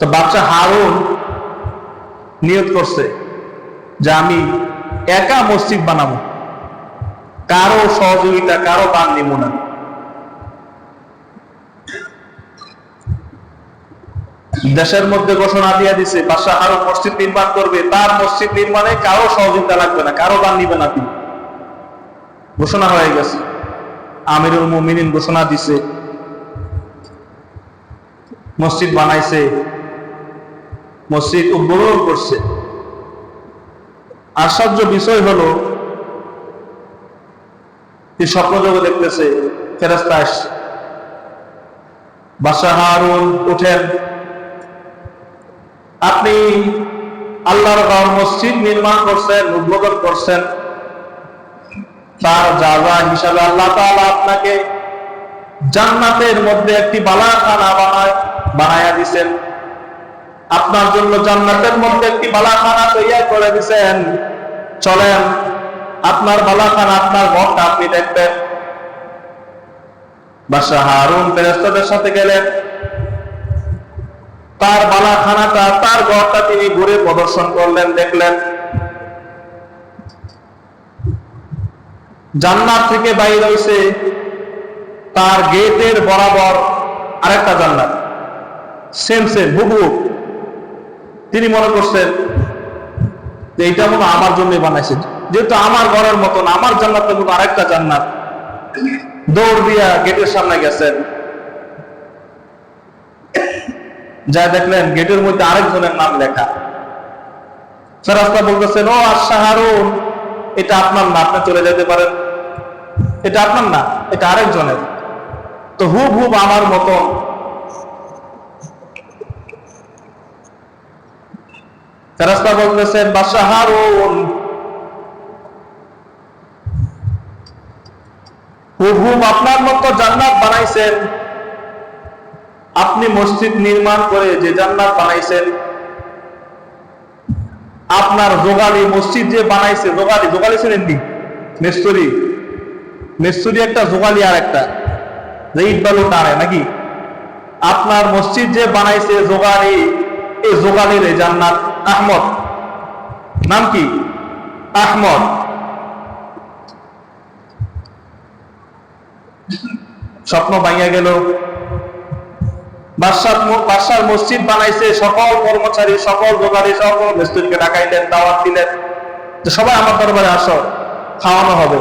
তো বাচ্চা হারুন নিয়ত করছে যে আমি একা মসজিদ বানাবো। কারও সহযোগিতা, কারও দান নিব না। দেশের মধ্যে ঘোষণা দিয়ে দিছে, বাদশাহ আরও মসজিদ নির্মাণ করবে, তার মসজিদ নির্মাণে কারও সহযোগিতা লাগবে না, কারও বান নিবে না তিনি। ঘোষণা হয়ে গেছে। আমিরুল মুমিনিন ঘোষণা দিছে, মসজিদ বানাইছে। মসজিদ উদ্বোধন করছে। আশ্চর্য বিষয় হলো, এই স্বপ্নযোগে দেখতেছে ফেরাস্তা আসছে। হারুন উঠেন। আপনি আল্লাহর মসজিদ নির্মাণ করছেন, উদ্বোধন করছেন। তার যাজা হিসাবে আল্লাহ আপনাকে জান্নাতের মধ্যে একটি বালাখানা বানায় বানায়া দিছেন আপনার জন্য জান্নাতের মধ্যে একটি বালাখানা তৈরি করে দিছেন। চলেন, আপনার বালাখানা, আপনার ঘরটা আপনি দেখবেন। বাদশাহ হারুন ফেরেস্তাদের সাথে গেলেন। তার বালাখানাটা, তার ঘরটা তিনি ঘুরে প্রদর্শন করলেন, দেখলেন। জান্নাত থেকে বাইর হইছে তার গেটের বরাবর আরেকটা জান্নাত। সেম সেম, হুবহু। তিনি মনে করছেন যে এইটা মনে আমার জন্য বানাইছে যেহেতু আমার ঘরের মতন, আমার জান্নাতের মতো আরেকটা জান্নাত। দৌড় দিয়া গেটের সামনে গেছেন। যা দেখলেন গেটের মধ্যে আরেকজনের নাম লেখা। ফেরাস্তা বলতেছেন, ও আশা হারুন এটা আপনার না, আপনি চলে যেতে পারেন। এটা আপনার না, এটা আরেকজনের। তো হুব হুব আমার মতো ফেরাস্তা বলতেছেন বাদশাহ আপনার মতো জান্নাত বানাইছেন। আপনি মসজিদ নির্মাণ করে যে জান্নাত বানাইছেন, আপনার জোগালি মসজিদ যে বানাইছে, জোগালি জোগালি ছিলেন নি মেস্তরি একটা, জোগালি আর একটা। যে ইট বালু নাকি? আপনার মসজিদ যে বানাইছে, জোগালি এই জোগালির জান্নাত। আহমদ। নাম কি? আহমদ। স্বপ্ন ভাঙিয়া গেল। বাদশার মসজিদ বানাইছে, সকল কর্মচারী, সকল দোকানি সকল মিস্ত্রিকে ডাকাইলেন, দাওয়াত দিলেন। সবাই আমার দরবারে আসো, খাওয়ানো হবে।